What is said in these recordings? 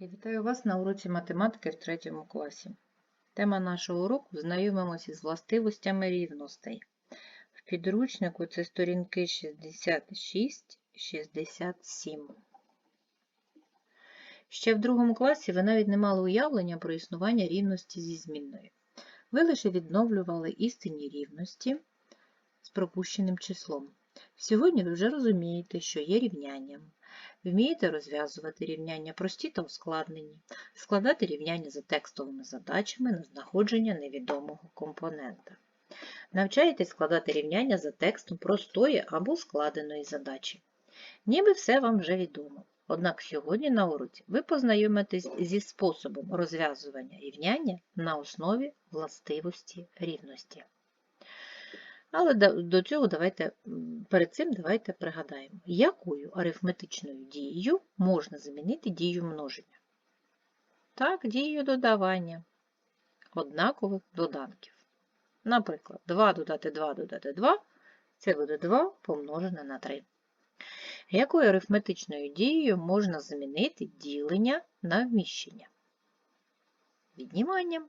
Я вітаю вас на уроці математики в третьому класі. Тема нашого уроку знайомимося з властивостями рівностей. В підручнику це сторінки 66-67. Ще в другому класі ви навіть не мали уявлення про існування рівності зі змінною. Ви лише відновлювали істинні рівності з пропущеним числом. Сьогодні ви вже розумієте, що є рівняння. Вмієте розв'язувати рівняння прості та ускладнені, складати рівняння за текстовими задачами на знаходження невідомого компонента. Навчаєтесь складати рівняння за текстом простої або складеної задачі. Ніби все вам вже відомо. Однак сьогодні на уроці ви познайомитесь зі способом розв'язування рівняння на основі властивості рівності. Але до цього давайте, перед цим давайте пригадаємо, якою арифметичною дією можна замінити дію множення. Так, дією додавання однакових доданків. Наприклад, 2 додати 2 додати 2 це буде 2 помножене на 3. Якою арифметичною дією можна замінити ділення на вміщення? Відніманням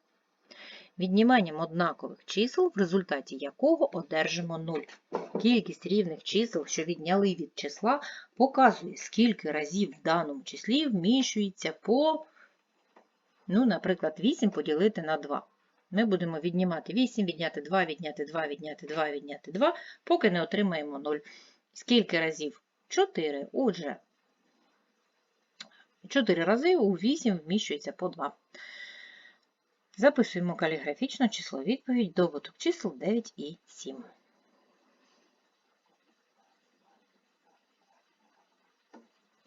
відніманням однакових чисел, в результаті якого одержимо 0. Кількість рівних чисел, що відняли від числа, показує, скільки разів в даному числі вміщується по, ну, наприклад, 8 поділити на 2. Ми будемо віднімати 8, відняти 2, відняти 2, відняти 2, відняти 2, поки не отримаємо 0. Скільки разів? 4. Отже, 4 рази у 8 вміщується по 2. Записуємо каліграфічно число відповідь добуток чисел 9 і 7.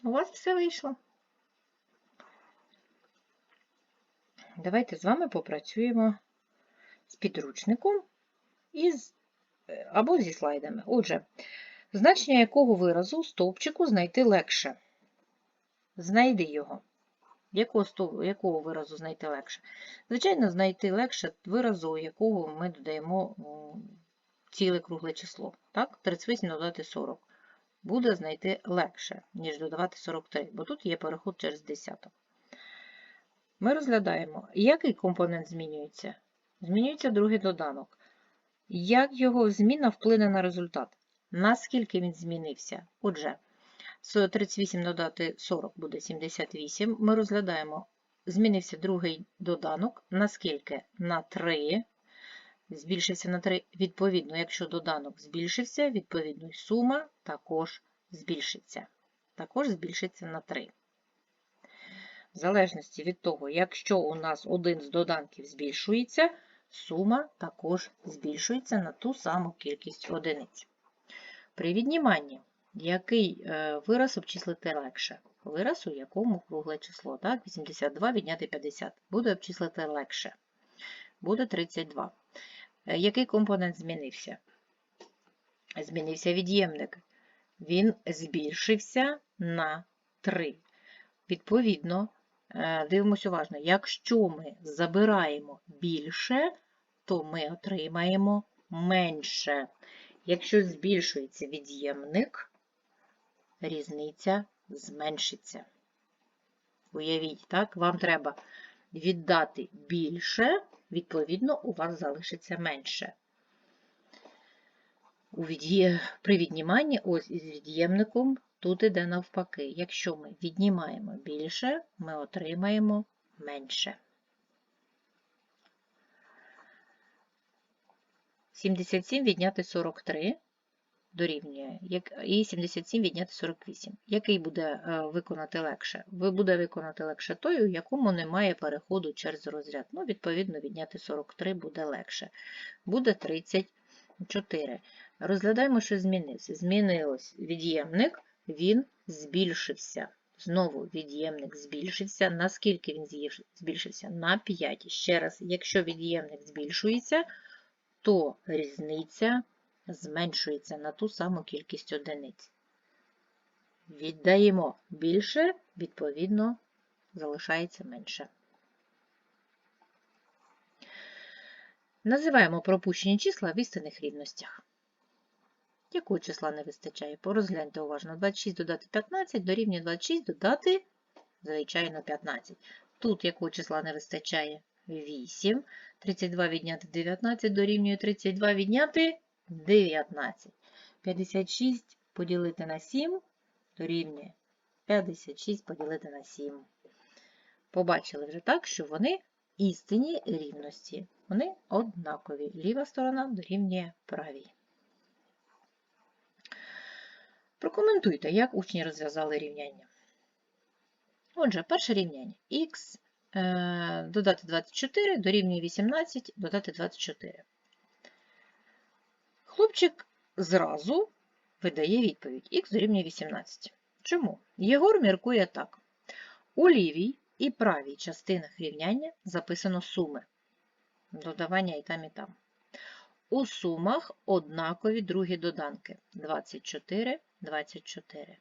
У вас все вийшло. Давайте з вами попрацюємо з підручником із, або зі слайдами. Отже, значення якого виразу стовпчику знайти легше. Знайди його. Якого, якого виразу знайти легше? Звичайно, знайти легше виразу, якого ми додаємо ціле кругле число. Так? 38 додати 40. Буде знайти легше, ніж додавати 43, бо тут є переход через десяток. Ми розглядаємо, який компонент змінюється. Змінюється другий доданок. Як його зміна вплине на результат? Наскільки він змінився? Отже, 38 додати 40 буде 78. Ми розглядаємо, змінився другий доданок. Наскільки? На 3. Збільшився на 3. Відповідно, якщо доданок збільшився, відповідно сума також збільшиться. Також збільшиться на 3. В залежності від того, якщо у нас один з доданків збільшується, сума також збільшується на ту саму кількість одиниць. При відніманні який е, вираз обчислити легше? Вираз, у якому кругле число. Так? 82 відняти 50. Буде обчислити легше. Буде 32. Е, який компонент змінився? Змінився від'ємник. Він збільшився на 3. Відповідно, е, дивимося уважно, якщо ми забираємо більше, то ми отримаємо менше. Якщо збільшується від'ємник, різниця зменшиться. Уявіть, так, вам треба віддати більше, відповідно, у вас залишиться менше. При відніманні ось із від'ємником тут іде навпаки. Якщо ми віднімаємо більше, ми отримаємо менше. 77 відняти 43 дорівнює, і 77 відняти 48. Який буде е, виконати легше? Ви буде виконати легше той, у якому немає переходу через розряд. Ну, Відповідно, відняти 43 буде легше. Буде 34. Розглядаємо, що змінився. Змінилось від'ємник, він збільшився. Знову від'ємник збільшився. Наскільки він збільшився? На 5. Ще раз, якщо від'ємник збільшується, то різниця зменшується на ту саму кількість одиниць. Віддаємо більше, відповідно, залишається менше. Називаємо пропущені числа в істинних рівностях. Якого числа не вистачає? Порозгляньте уважно. 26 додати 15 дорівнює 26 додати звичайно, 15. Тут якого числа не вистачає? 8. 32 відняти 19 дорівнює 32 відняти 19. 56 поділити на 7 дорівнює 56 поділити на 7. Побачили вже так, що вони істинні рівності. Вони однакові. Ліва сторона дорівнює правій. Прокоментуйте, як учні розв'язали рівняння. Отже, перше рівняння. Х е, додати 24 дорівнює 18 додати 24. Хлопчик зразу видає відповідь. Х дорівнює 18. Чому? Єгор міркує так. У лівій і правій частинах рівняння записано суми. Додавання і там, і там. У сумах однакові другі доданки 24, 24.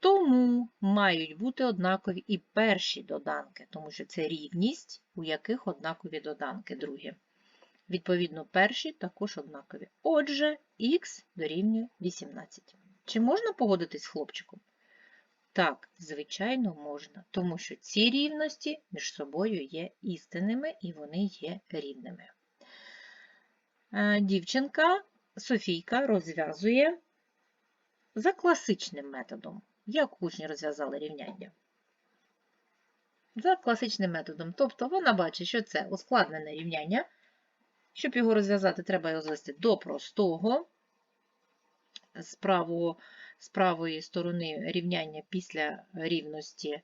Тому мають бути однакові і перші доданки, тому що це рівність, у яких однакові доданки другі. Відповідно, перші також однакові. Отже, х дорівнює 18. Чи можна погодитись з хлопчиком? Так, звичайно, можна, тому що ці рівності між собою є істинними і вони є рівними. Е, Дівчинка Софійка розв'язує за класичним методом. Як учні розв'язали рівняння? За класичним методом. Тобто вона бачить, що це ускладнене рівняння. Щоб його розв'язати, треба його звести до простого. З, правого, з правої сторони рівняння після рівності,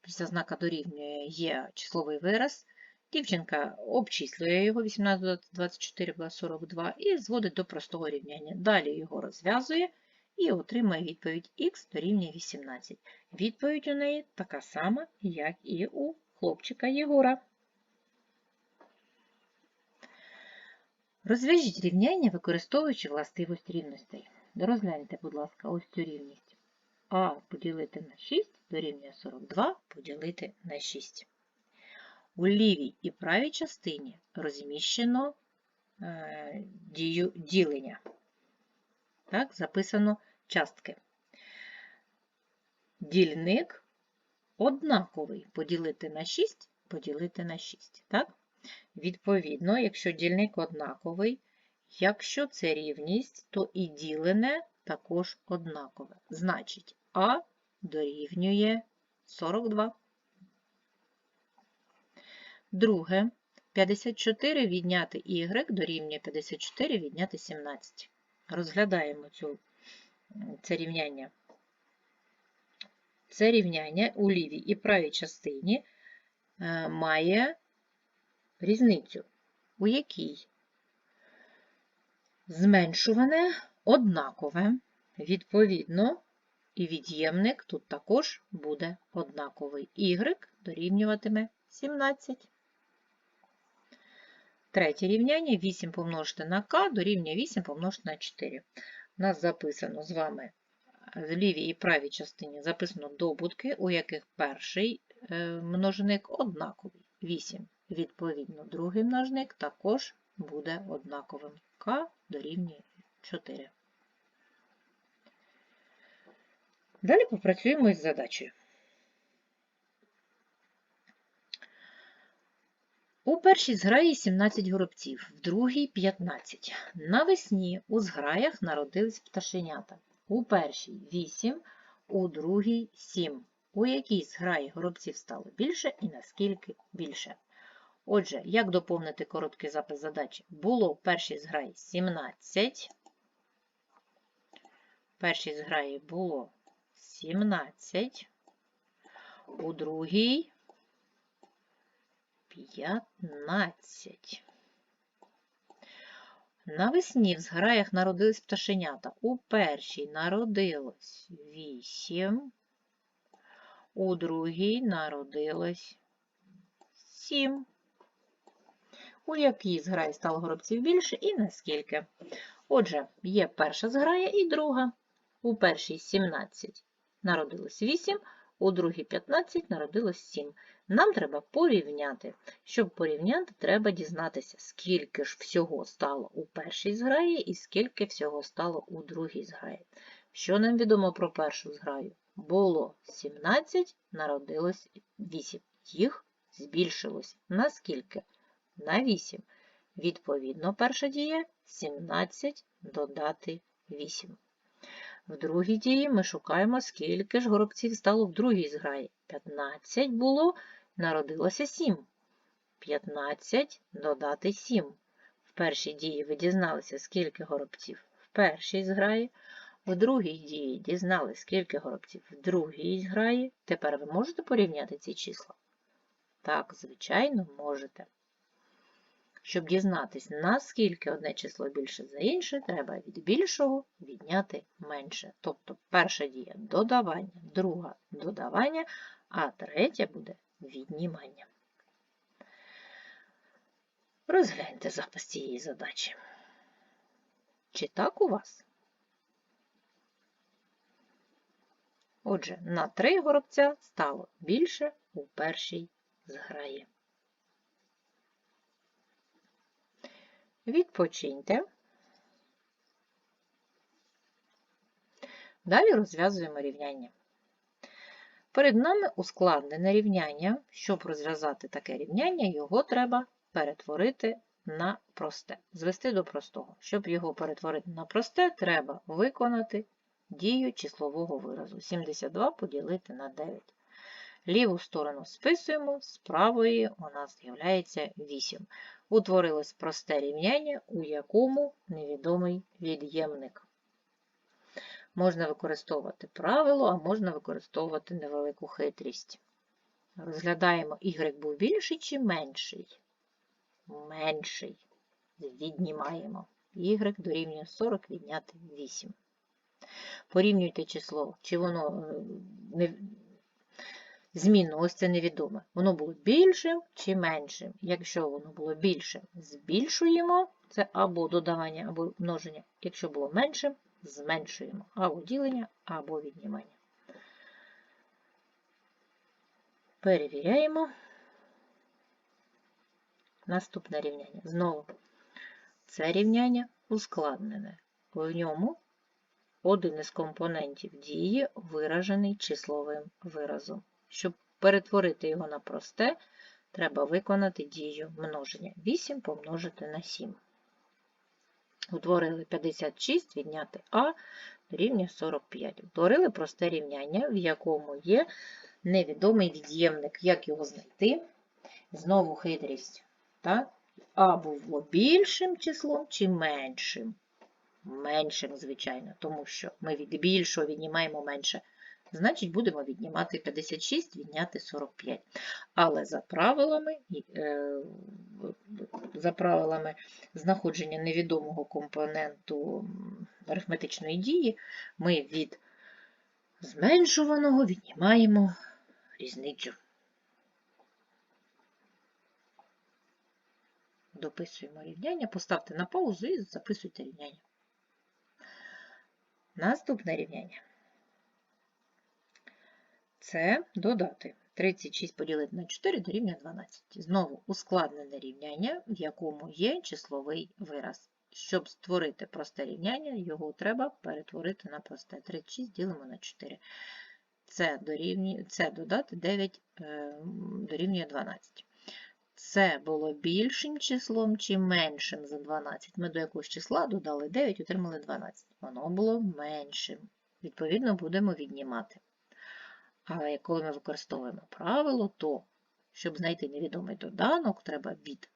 після знака дорівнює є числовий вираз. Дівчинка обчислює його, 18 додати 24 буде 42, і зводить до простого рівняння. Далі його розв'язує і отримає відповідь х дорівнює 18. Відповідь у неї така сама, як і у хлопчика Єгора. Розв'яжіть рівняння, використовуючи властивість рівностей. Розгляньте, будь ласка, ось цю рівність. А поділити на 6 дорівнює 42 поділити на 6. У лівій і правій частині розміщено е, дію, ділення. Так, записано частки. Дільник однаковий поділити на 6, поділити на 6. Так? Відповідно, якщо дільник однаковий, якщо це рівність, то і ділене також однакове. Значить, А дорівнює 42. Друге, 54 відняти y дорівнює 54 відняти 17. Розглядаємо цю, це рівняння. Це рівняння у лівій і правій частині е, має різницю, у якій зменшуване однакове, відповідно, і від'ємник тут також буде однаковий. Y дорівнюватиме 17. Третє рівняння 8 помножити на k дорівнює 8 помножити на 4. У нас записано з вами в лівій і правій частині записано добутки, у яких перший е, множник однаковий 8. Відповідно, другий множник також буде однаковим. К дорівнює 4. Далі попрацюємо із задачею. У першій зграї 17 горобців, в другій 15. Навесні у зграях народились пташенята. У першій 8, у другій 7. У якій зграї горобців стало більше і наскільки більше. Отже, як доповнити короткий запис задачі? Було в першій зграї 17. В першій зграї було 17. У другій 15. Навесні в зграях народились пташенята. У першій народилось 8, у другій народилось 7. У якій зграї стало горобців більше і наскільки. Отже, є перша зграя і друга. У першій 17 народилось 8, у другій 15 народилось 7. Нам треба порівняти. Щоб порівняти, треба дізнатися, скільки ж всього стало у першій зграї і скільки всього стало у другій зграї. Що нам відомо про першу зграю? було 17, народилось 8. Їх збільшилось. На скільки? На 8. Відповідно, перша дія 17 додати 8. В другій дії ми шукаємо, скільки ж горобців стало в другій зграї. 15 було, народилося 7. 15 додати 7. В першій дії ви дізналися, скільки горобців в першій зграї. В другій дії дізналися, скільки горобців в другій зграї. Тепер ви можете порівняти ці числа? Так, звичайно, можете. Щоб дізнатись, наскільки одне число більше за інше, треба від більшого відняти менше. Тобто перша дія додавання, друга додавання, а третя буде віднімання. Розгляньте запис цієї задачі. Чи так у вас? Отже, на три горобця стало більше у першій зграї. Відпочиньте. Далі розв'язуємо рівняння. Перед нами ускладнене рівняння. Щоб розв'язати таке рівняння, його треба перетворити на просте, звести до простого. Щоб його перетворити на просте, треба виконати дію числового виразу. 72 поділити на 9. Ліву сторону списуємо, з правої у нас з'являється 8. Утворилось просте рівняння, у якому невідомий від'ємник. Можна використовувати правило, а можна використовувати невелику хитрість. Розглядаємо, y був більший чи менший? Менший. Віднімаємо. Y дорівнює 40 відняти 8. Порівнюйте число, чи воно не, ось це невідоме. Воно було більшим чи меншим. Якщо воно було більшим, збільшуємо, це або додавання, або множення. Якщо було меншим, зменшуємо або ділення, або віднімання. Перевіряємо. Наступне рівняння. Знову це рівняння ускладнене. В ньому один із компонентів дії виражений числовим виразом. Щоб перетворити його на просте, треба виконати дію множення. 8 помножити на 7. Утворили 56, відняти А дорівнює 45. Утворили просте рівняння, в якому є невідомий від'ємник. Як його знайти? Знову хитрість. Так? А було більшим числом чи меншим? Меншим, звичайно, тому що ми від більшого віднімаємо менше. Значить, будемо віднімати 56, відняти 45. Але за правилами, е, за правилами знаходження невідомого компоненту арифметичної дії, ми від зменшуваного віднімаємо різницю. Дописуємо рівняння, поставте на паузу і записуйте рівняння. Наступне рівняння. Це додати 36 поділити на 4 дорівнює 12. Знову ускладнене рівняння, в якому є числовий вираз. Щоб створити просте рівняння, його треба перетворити на просте. 36 ділимо на 4. Це, дорівнює, це додати 9 е, дорівнює 12. Це було більшим числом чи меншим за 12. Ми до якогось числа додали 9, отримали 12. Воно було меншим. Відповідно, будемо віднімати. Але коли ми використовуємо правило, то, щоб знайти невідомий доданок, треба від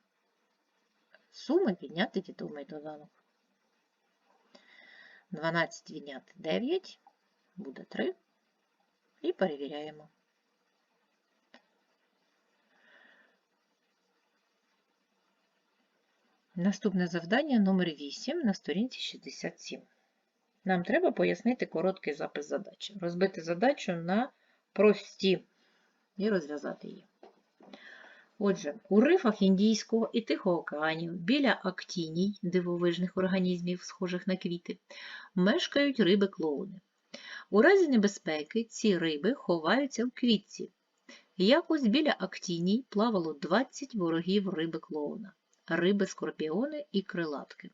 суми підняти відомий доданок. 12 відняти 9, буде 3. І перевіряємо. Наступне завдання номер 8 на сторінці 67. Нам треба пояснити короткий запис задачі. Розбити задачу на прості і розв'язати її. Отже, у рифах Індійського і Тихого океанів біля актіній дивовижних організмів, схожих на квіти, мешкають риби-клоуни. У разі небезпеки ці риби ховаються в квітці. Якось біля актіній плавало 20 ворогів риби-клоуна, риби-скорпіони і крилатки.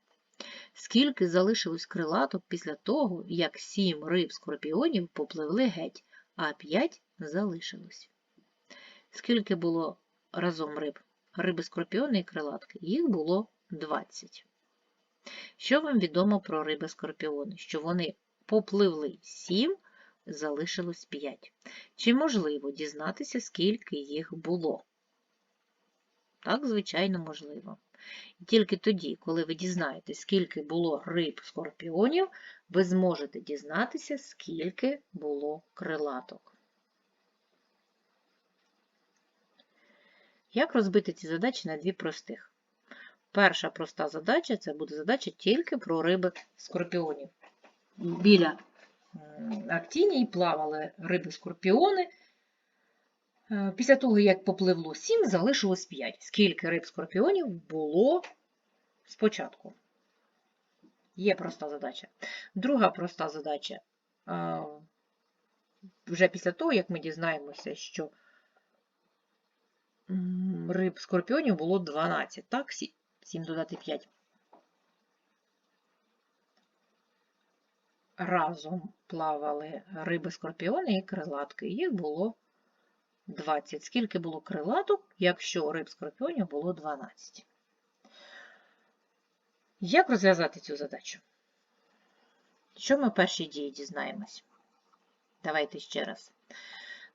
Скільки залишилось крилаток після того, як сім риб-скорпіонів попливли геть, а 5 залишилось. Скільки було разом риб? Риби скорпіони і крилатки. Їх було 20. Що вам відомо про риби скорпіони? Що вони попливли 7, залишилось 5. Чи можливо дізнатися, скільки їх було? Так, звичайно, можливо. І тільки тоді, коли ви дізнаєтесь, скільки було риб скорпіонів, ви зможете дізнатися, скільки було крилаток. Як розбити ці задачі на дві простих? Перша проста задача це буде задача тільки про риби скорпіонів. Біля актінії плавали риби-скорпіони. Е, Після того, як попливло 7, залишилось 5. Скільки риб скорпіонів було спочатку? Є проста задача. Друга проста задача. е, Вже після того, як ми дізнаємося, що риб скорпіонів було 12, так? 7 додати 5. Разом плавали риби-скорпіони і крилатки. Їх було 20. Скільки було крилаток, якщо риб скорпіонів було 12? Як розв'язати цю задачу? Що ми в першій дії дізнаємось? Давайте ще раз.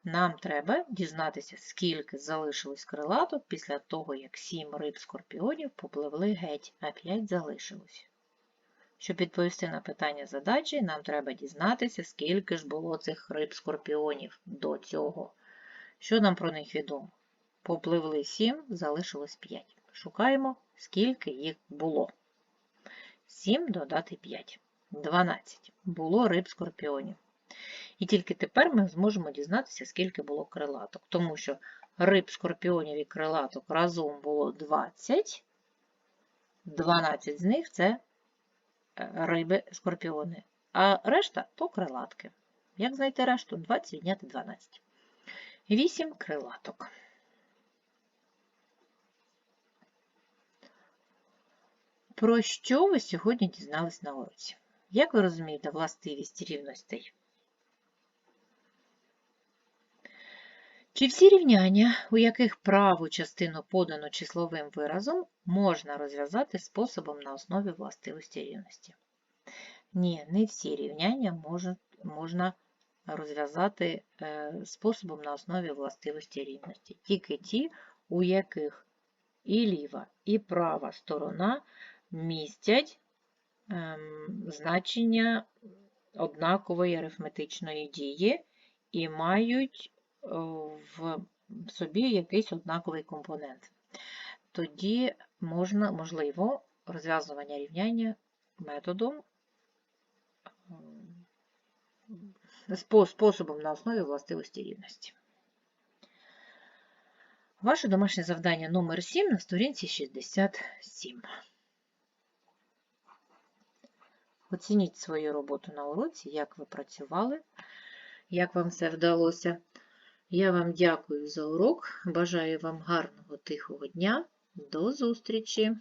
Нам треба дізнатися, скільки залишилось крилаток після того, як 7 риб скорпіонів попливли геть, а 5 залишилось. Щоб відповісти на питання задачі, нам треба дізнатися, скільки ж було цих риб скорпіонів до цього. Що нам про них відомо? Попливли 7, залишилось 5. Шукаємо, скільки їх було. 7 додати 5. 12. Було риб скорпіонів. І тільки тепер ми зможемо дізнатися, скільки було крилаток. Тому що риб скорпіонів і крилаток разом було 20. 12 з них це е, риби скорпіони. А решта то крилатки. Як знайти решту? 20 відняти 12. 8 крилаток. Про що ви сьогодні дізнались на уроці? Як ви розумієте властивість рівностей? Чи всі рівняння, у яких праву частину подано числовим виразом, можна розв'язати способом на основі властивості рівності? Ні, не всі рівняння можна розв'язати е, способом на основі властивості рівності. Тільки ті, у яких і ліва, і права сторона містять ем, значення однакової арифметичної дії і мають е, в собі якийсь однаковий компонент. Тоді можна, можливо, розв'язування рівняння методом ем, способом на основі властивості рівності. Ваше домашнє завдання номер 7 на сторінці 67. Оцініть свою роботу на уроці, як ви працювали, як вам все вдалося. Я вам дякую за урок. Бажаю вам гарного тихого дня. До зустрічі!